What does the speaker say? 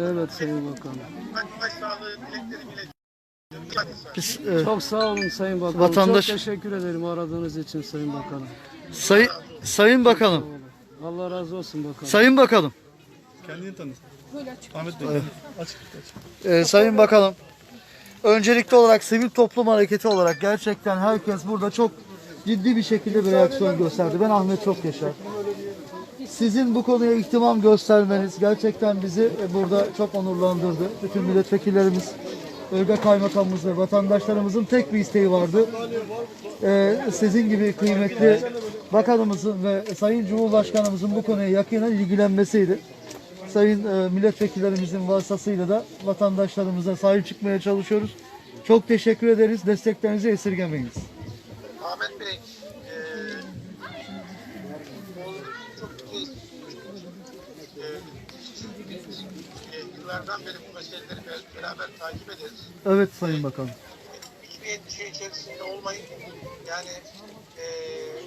Evet Sayın Bakanım. Biz, e, Çok sağ olun Sayın Bakanım. Vatandaş- Çok teşekkür ederim aradığınız için Sayın Bakanım. say, sayın bakanım, Allah razı olsun bakanım. sayın bakanım, Kendini tanıt. Ahmet Bey. Açık. açık. e, sayın bakanım. Öncelikli olarak sivil toplum hareketi olarak gerçekten herkes burada çok ciddi bir şekilde bir reaksiyon gösterdi. Ben Ahmet Çok Yaşar. Sizin bu konuya ihtimam göstermeniz gerçekten bizi e, burada çok onurlandırdı. Bütün milletvekillerimiz, bölge kaymakamımız ve vatandaşlarımızın tek bir isteği vardı. Ee, sizin gibi kıymetli bakanımızın ve Sayın Cumhurbaşkanımızın bu konuya yakinen ilgilenmesiydi. Sayın e, milletvekillerimizin vasıtasıyla da vatandaşlarımıza sahip çıkmaya çalışıyoruz. Çok teşekkür ederiz. Desteklerinizi esirgemeyiniz. Ahmet Bey, eee yıllardan beri bu meseleleri be- beraber takip ederiz. Evet Sayın Bakanım. Hiçbir endişe içerisinde olmayın. Yani eee